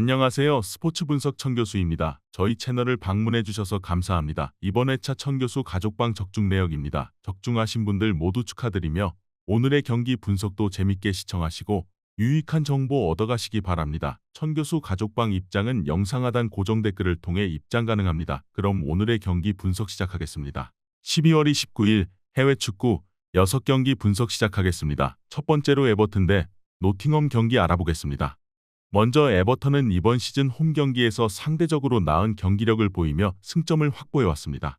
안녕하세요. 스포츠 분석 천교수입니다. 저희 채널을 방문해 주셔서 감사합니다. 이번 회차 천교수 가족방 적중 내역입니다. 적중하신 분들 모두 축하드리며 오늘의 경기 분석도 재밌게 시청하시고 유익한 정보 얻어가시기 바랍니다. 천 교수 가족방 입장은 영상 하단 고정 댓글을 통해 입장 가능합니다. 그럼 오늘의 경기 분석 시작하겠습니다. 12월 29일 해외 축구 6경기 분석 시작하겠습니다. 첫 번째로 에버튼 대 노팅엄 경기 알아보겠습니다. 먼저 에버턴은 이번 시즌 홈 경기에서 상대적으로 나은 경기력을 보이며 승점을 확보해왔습니다.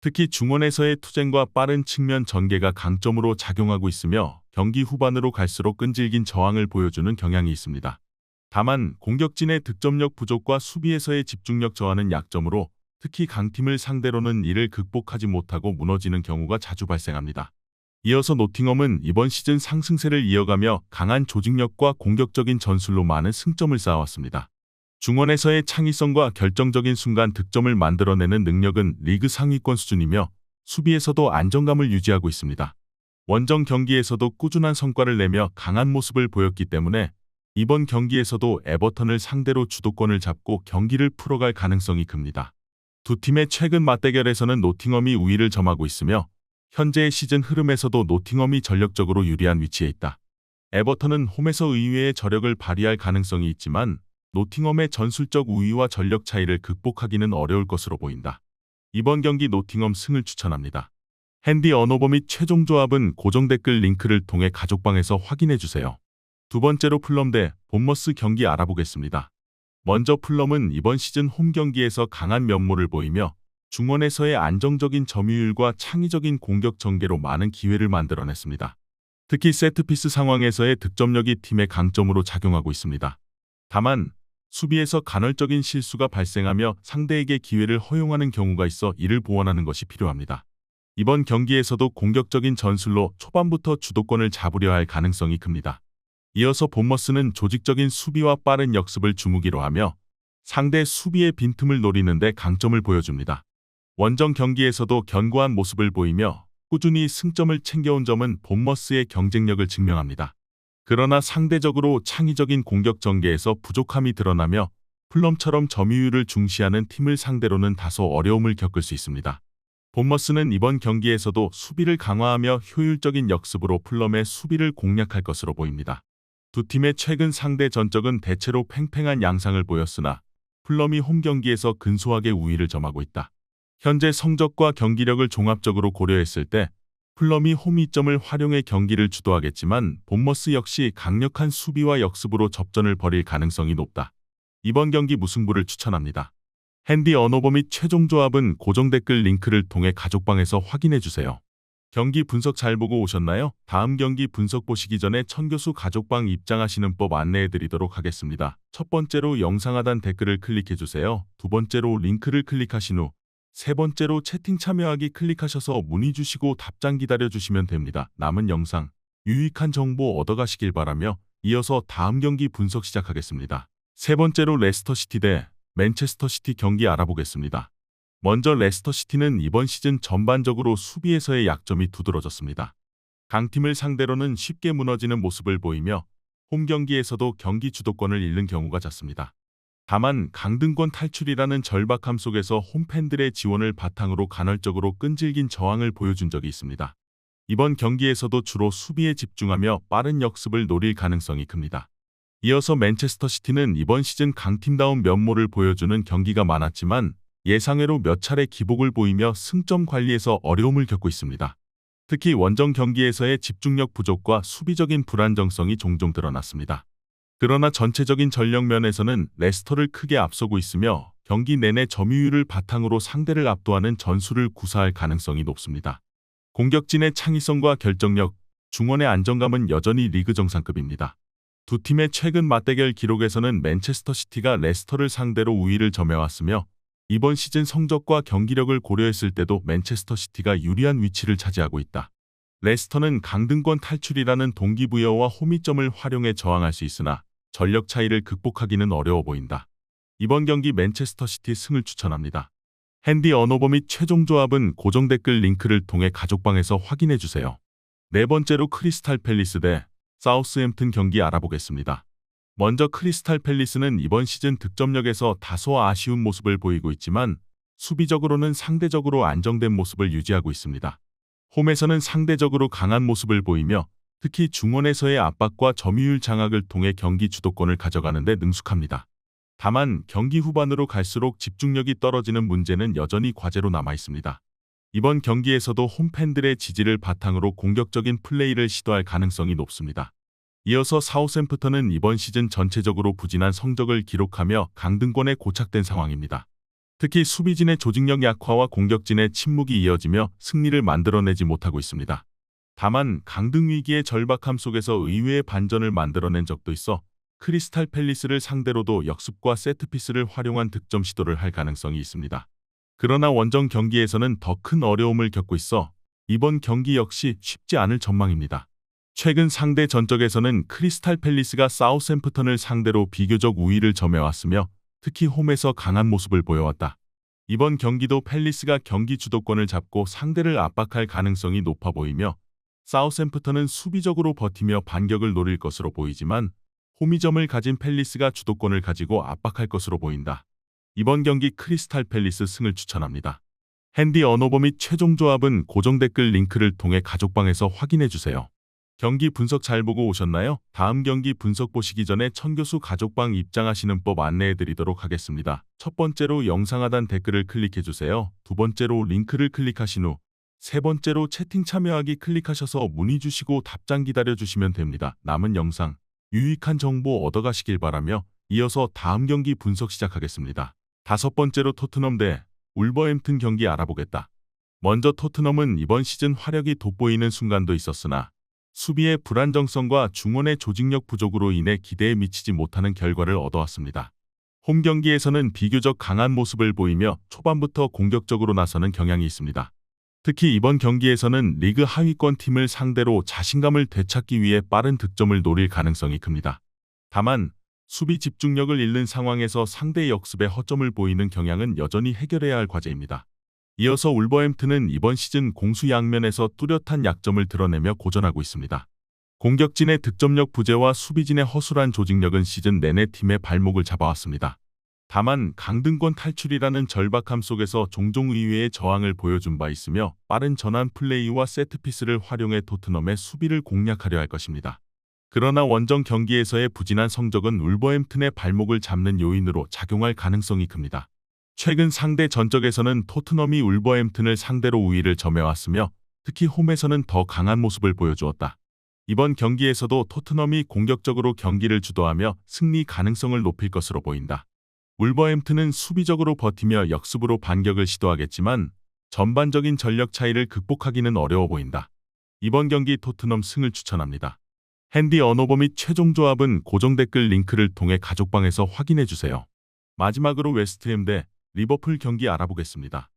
특히 중원에서의 투쟁과 빠른 측면 전개가 강점으로 작용하고 있으며 경기 후반으로 갈수록 끈질긴 저항을 보여주는 경향이 있습니다. 다만 공격진의 득점력 부족과 수비에서의 집중력 저하는 약점으로 특히 강팀을 상대로는 이를 극복하지 못하고 무너지는 경우가 자주 발생합니다. 이어서 노팅엄은 이번 시즌 상승세를 이어가며 강한 조직력과 공격적인 전술로 많은 승점을 쌓아왔습니다. 중원에서의 창의성과 결정적인 순간 득점을 만들어내는 능력은 리그 상위권 수준이며 수비에서도 안정감을 유지하고 있습니다. 원정 경기에서도 꾸준한 성과를 내며 강한 모습을 보였기 때문에 이번 경기에서도 에버턴을 상대로 주도권을 잡고 경기를 풀어갈 가능성이 큽니다. 두 팀의 최근 맞대결에서는 노팅엄이 우위를 점하고 있으며 현재의 시즌 흐름에서도 노팅엄이 전력적으로 유리한 위치에 있다. 에버턴은 홈에서 의외의 저력을 발휘할 가능성이 있지만 노팅엄의 전술적 우위와 전력 차이를 극복하기는 어려울 것으로 보인다. 이번 경기 노팅엄 승을 추천합니다. 핸디 언어버 및 최종 조합은 고정 댓글 링크를 통해 가족방에서 확인해 주세요. 두 번째로 플럼 대 본머스 경기 알아보겠습니다. 먼저 플럼은 이번 시즌 홈 경기에서 강한 면모를 보이며 중원에서의 안정적인 점유율과 창의적인 공격 전개로 많은 기회를 만들어냈습니다. 특히 세트피스 상황에서의 득점력이 팀의 강점으로 작용하고 있습니다. 다만 수비에서 간헐적인 실수가 발생하며 상대에게 기회를 허용하는 경우가 있어 이를 보완하는 것이 필요합니다. 이번 경기에서도 공격적인 전술로 초반부터 주도권을 잡으려 할 가능성이 큽니다. 이어서 본머스는 조직적인 수비와 빠른 역습을 주무기로 하며 상대 수비의 빈틈을 노리는데 강점을 보여줍니다. 원정 경기에서도 견고한 모습을 보이며 꾸준히 승점을 챙겨온 점은 본머스의 경쟁력을 증명합니다. 그러나 상대적으로 창의적인 공격 전개에서 부족함이 드러나며 플럼처럼 점유율을 중시하는 팀을 상대로는 다소 어려움을 겪을 수 있습니다. 본머스는 이번 경기에서도 수비를 강화하며 효율적인 역습으로 플럼의 수비를 공략할 것으로 보입니다. 두 팀의 최근 상대 전적은 대체로 팽팽한 양상을 보였으나 플럼이 홈 경기에서 근소하게 우위를 점하고 있다. 현재 성적과 경기력을 종합적으로 고려했을 때 플럼이 홈이점을 활용해 경기를 주도하겠지만 본머스 역시 강력한 수비와 역습으로 접전을 벌일 가능성이 높다. 이번 경기 무승부를 추천합니다. 핸디 언어버 및 최종 조합은 고정 댓글 링크를 통해 가족방에서 확인해 주세요. 경기 분석 잘 보고 오셨나요? 다음 경기 분석 보시기 전에 천교수 가족방 입장하시는 법 안내해 드리도록 하겠습니다. 첫 번째로 영상 하단 댓글을 클릭해 주세요. 두 번째로 링크를 클릭하신 후 세 번째로 채팅 참여하기 클릭하셔서 문의 주시고 답장 기다려 주시면 됩니다. 남은 영상 유익한 정보 얻어가시길 바라며 이어서 다음 경기 분석 시작하겠습니다. 세 번째로 레스터시티 대 맨체스터시티 경기 알아보겠습니다. 먼저 레스터시티는 이번 시즌 전반적으로 수비에서의 약점이 두드러졌습니다. 강팀을 상대로는 쉽게 무너지는 모습을 보이며 홈 경기에서도 경기 주도권을 잃는 경우가 잦습니다. 다만 강등권 탈출이라는 절박함 속에서 홈팬들의 지원을 바탕으로 간헐적으로 끈질긴 저항을 보여준 적이 있습니다. 이번 경기에서도 주로 수비에 집중하며 빠른 역습을 노릴 가능성이 큽니다. 이어서 맨체스터 시티는 이번 시즌 강팀다운 면모를 보여주는 경기가 많았지만 예상외로 몇 차례 기복을 보이며 승점 관리에서 어려움을 겪고 있습니다. 특히 원정 경기에서의 집중력 부족과 수비적인 불안정성이 종종 드러났습니다. 그러나 전체적인 전력 면에서는 레스터를 크게 앞서고 있으며 경기 내내 점유율을 바탕으로 상대를 압도하는 전술을 구사할 가능성이 높습니다. 공격진의 창의성과 결정력, 중원의 안정감은 여전히 리그 정상급입니다. 두 팀의 최근 맞대결 기록에서는 맨체스터 시티가 레스터를 상대로 우위를 점해왔으며 이번 시즌 성적과 경기력을 고려했을 때도 맨체스터 시티가 유리한 위치를 차지하고 있다. 레스터는 강등권 탈출이라는 동기부여와 호미점을 활용해 저항할 수 있으나 전력 차이를 극복하기는 어려워 보인다. 이번 경기 맨체스터 시티 승을 추천합니다. 핸디 언어버 및 최종 조합은 고정 댓글 링크를 통해 가족방에서 확인해 주세요. 네 번째로 크리스탈 팰리스 대 사우스햄튼 경기 알아보겠습니다. 먼저 크리스탈 팰리스는 이번 시즌 득점력에서 다소 아쉬운 모습을 보이고 있지만 수비적으로는 상대적으로 안정된 모습을 유지하고 있습니다. 홈에서는 상대적으로 강한 모습을 보이며 특히 중원에서의 압박과 점유율 장악을 통해 경기 주도권을 가져가는 데 능숙합니다. 다만 경기 후반으로 갈수록 집중력이 떨어지는 문제는 여전히 과제로 남아 있습니다. 이번 경기에서도 홈팬들의 지지를 바탕으로 공격적인 플레이를 시도할 가능성이 높습니다. 이어서 사우샘프턴은 이번 시즌 전체적으로 부진한 성적을 기록하며 강등권에 고착된 상황입니다. 특히 수비진의 조직력 약화와 공격진의 침묵이 이어지며 승리를 만들어내지 못하고 있습니다. 다만 강등 위기의 절박함 속에서 의외의 반전을 만들어낸 적도 있어 크리스탈 팰리스를 상대로도 역습과 세트피스를 활용한 득점 시도를 할 가능성이 있습니다. 그러나 원정 경기에서는 더 큰 어려움을 겪고 있어 이번 경기 역시 쉽지 않을 전망입니다. 최근 상대 전적에서는 크리스탈 팰리스가 사우샘프턴을 상대로 비교적 우위를 점해왔으며 특히 홈에서 강한 모습을 보여왔다. 이번 경기도 팰리스가 경기 주도권을 잡고 상대를 압박할 가능성이 높아 보이며 사우샘프턴은 수비적으로 버티며 반격을 노릴 것으로 보이지만 호미점을 가진 팰리스가 주도권을 가지고 압박할 것으로 보인다. 이번 경기 크리스탈 팰리스 승을 추천합니다. 핸디 언어버 및 최종 조합은 고정 댓글 링크를 통해 가족방에서 확인해 주세요. 경기 분석 잘 보고 오셨나요? 다음 경기 분석 보시기 전에 천교수 가족방 입장하시는 법 안내해 드리도록 하겠습니다. 첫 번째로 영상 하단 댓글을 클릭해 주세요. 두 번째로 링크를 클릭하신 후 세 번째로 채팅 참여하기 클릭하셔서 문의 주시고 답장 기다려 주시면 됩니다. 남은 영상 유익한 정보 얻어가시길 바라며 이어서 다음 경기 분석 시작하겠습니다. 다섯 번째로 토트넘 대 울버햄튼 경기 알아보겠다. 먼저 토트넘은 이번 시즌 화력이 돋보이는 순간도 있었으나 수비의 불안정성과 중원의 조직력 부족으로 인해 기대에 미치지 못하는 결과를 얻어왔습니다. 홈 경기에서는 비교적 강한 모습을 보이며 초반부터 공격적으로 나서는 경향이 있습니다. 특히 이번 경기에서는 리그 하위권 팀을 상대로 자신감을 되찾기 위해 빠른 득점을 노릴 가능성이 큽니다. 다만 수비 집중력을 잃는 상황에서 상대 역습에 허점을 보이는 경향은 여전히 해결해야 할 과제입니다. 이어서 울버햄튼은 이번 시즌 공수 양면에서 뚜렷한 약점을 드러내며 고전하고 있습니다. 공격진의 득점력 부재와 수비진의 허술한 조직력은 시즌 내내 팀의 발목을 잡아왔습니다. 다만 강등권 탈출이라는 절박함 속에서 종종 의외의 저항을 보여준 바 있으며 빠른 전환 플레이와 세트피스를 활용해 토트넘의 수비를 공략하려 할 것입니다. 그러나 원정 경기에서의 부진한 성적은 울버햄튼의 발목을 잡는 요인으로 작용할 가능성이 큽니다. 최근 상대 전적에서는 토트넘이 울버햄튼을 상대로 우위를 점해왔으며 특히 홈에서는 더 강한 모습을 보여주었다. 이번 경기에서도 토트넘이 공격적으로 경기를 주도하며 승리 가능성을 높일 것으로 보인다. 울버햄튼은 수비적으로 버티며 역습으로 반격을 시도하겠지만 전반적인 전력 차이를 극복하기는 어려워 보인다. 이번 경기 토트넘 승을 추천합니다. 핸디 언어버 및 최종 조합은 고정 댓글 링크를 통해 가족방에서 확인해 주세요. 마지막으로 웨스트햄 대 리버풀 경기 알아보겠습니다.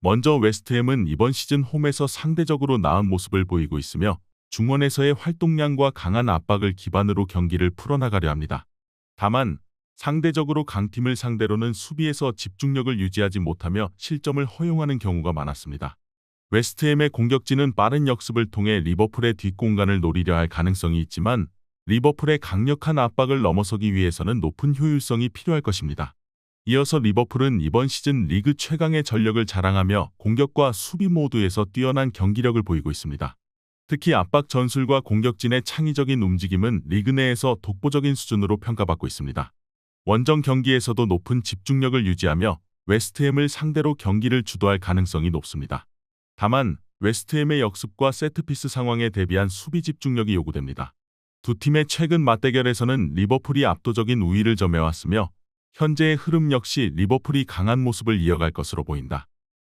먼저 웨스트햄은 이번 시즌 홈에서 상대적으로 나은 모습을 보이고 있으며 중원에서의 활동량과 강한 압박을 기반으로 경기를 풀어나가려 합니다. 다만 상대적으로 강팀을 상대로는 수비에서 집중력을 유지하지 못하며 실점을 허용하는 경우가 많았습니다. 웨스트햄의 공격진은 빠른 역습을 통해 리버풀의 뒷공간을 노리려 할 가능성이 있지만 리버풀의 강력한 압박을 넘어서기 위해서는 높은 효율성이 필요할 것입니다. 이어서 리버풀은 이번 시즌 리그 최강의 전력을 자랑하며 공격과 수비 모두에서 뛰어난 경기력을 보이고 있습니다. 특히 압박 전술과 공격진의 창의적인 움직임은 리그 내에서 독보적인 수준으로 평가받고 있습니다. 원정 경기에서도 높은 집중력을 유지하며 웨스트햄을 상대로 경기를 주도할 가능성이 높습니다. 다만 웨스트햄의 역습과 세트피스 상황에 대비한 수비 집중력이 요구됩니다. 두 팀의 최근 맞대결에서는 리버풀이 압도적인 우위를 점해왔으며 현재의 흐름 역시 리버풀이 강한 모습을 이어갈 것으로 보인다.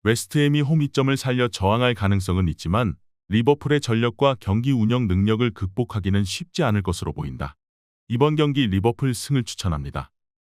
웨스트햄이 홈 이점을 살려 저항할 가능성은 있지만 리버풀의 전력과 경기 운영 능력을 극복하기는 쉽지 않을 것으로 보인다. 이번 경기 리버풀 승을 추천합니다.